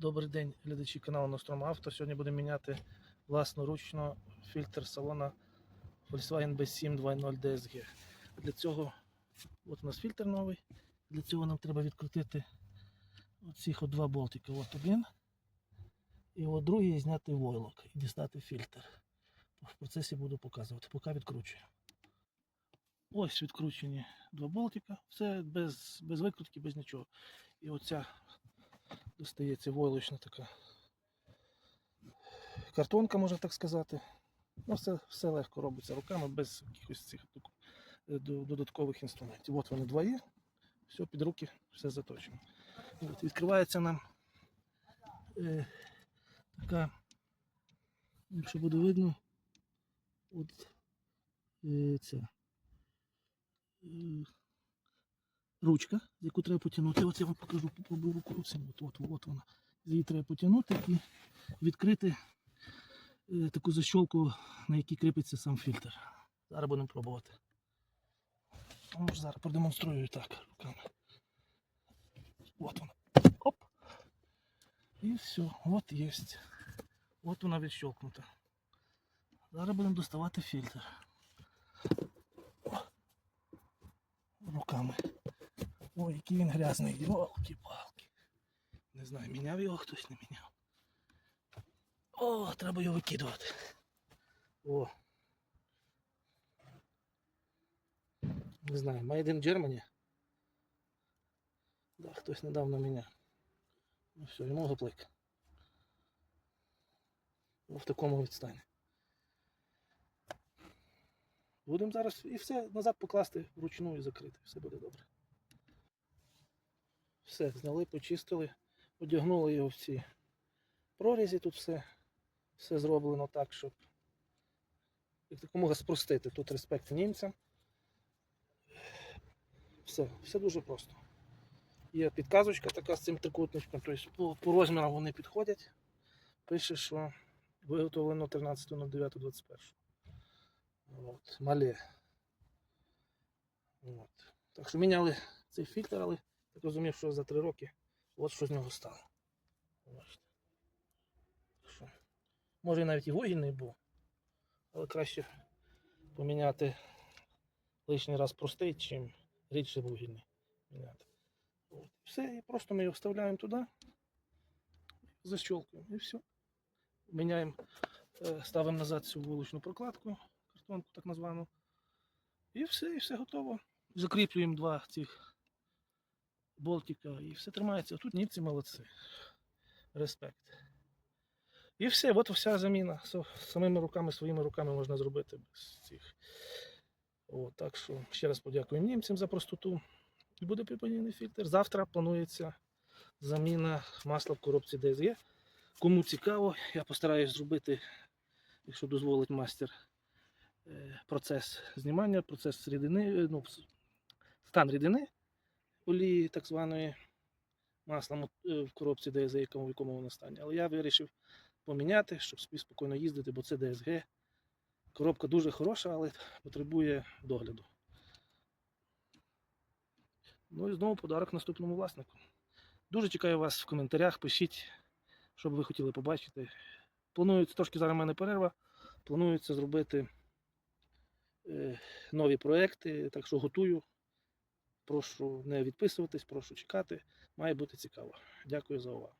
Добрий день, глядачі каналу Nostrom Auto. Сьогодні будемо міняти власноручно фільтр салона Volkswagen B7 2.0 DSG. Для цього от у нас фільтр новий. Для цього нам треба відкрутити оцих два болтики. От один. І от другий зняти войлок і дістати фільтр. В процесі буду показувати, поки відкручую. Ось відкручені два болтика. Все без, без викрутки, без нічого. І оця достається войлочна така картонка, можна так сказати. Ну, все, все легко робиться руками, без якихось цих е, до- додаткових інструментів. От вони два є, все під руки, все заточено. От, відкривається нам е, така, якщо буде видно, от е, ця ручка, яку треба потягнути. От я вам покажу, попробую руку. От, от, от вона. Її треба потягнути і відкрити е, таку защолку, на якій кріпиться сам фільтр. Зараз будемо пробувати. Може зараз продемонструю так руками. От вона. Оп. І все, от є. От вона відщолкнута. Зараз будемо доставати фільтр. Руками. Який він грязний. Йолки-палки. Не знаю, міняв його хтось не міняв. О, треба його викидувати. О. Не знаю, Made in Germany. Да, хтось недавно міняв. Ну все, йому гоплик. Ну, в такому відстані. Будемо зараз і все назад покласти вручну і закрити. Все буде добре. Все, зняли, почистили, одягнули його в ці прорізі. Тут все, все зроблено так, щоб як такомога спростити. Тут респект німцям. Все, все дуже просто. Є підказочка така з цим трикутничком, тобто по, по розмірам вони підходять. Пише, що виготовлено 13.09.21. От, мале. От. Так що міняли цей фільтр, але так розумів, що за 3 роки от що з нього стало. Що, Може навіть і вугільний був, але краще поміняти лишній раз простий, чим рідше вугільний міняти. От. Все, і просто ми його вставляємо туди, защелкуємо і все. Міняємо, е, ставимо назад цю вуличну прокладку, картонку так названу. І все, і все готово. Закріплюємо два цих болтика і все тримається. Тут німці молодці. Респект. І все, от вся заміна. Самими руками, своїми руками можна зробити без цих. От, так що ще раз подякуємо німцям за простоту. І буде припинений фільтр. Завтра планується заміна масла в коробці DSG. Кому цікаво, я постараюсь зробити, якщо дозволить мастер, е, процес знімання, процес рідини, е, ну, стан рідини олії так званої маслом е, в коробці якому, в якому вона стані. Але я вирішив поміняти, щоб собі спокійно їздити, бо це DSG. Коробка дуже хороша, але потребує догляду. Ну і знову подарок наступному власнику. Дуже чекаю вас в коментарях. Пишіть, що б ви хотіли побачити. Планується трошки зараз в мене перерва. Планується зробити е, нові проекти, так що готую. Прошу не відписуватись, прошу чекати. Має бути цікаво. Дякую за увагу.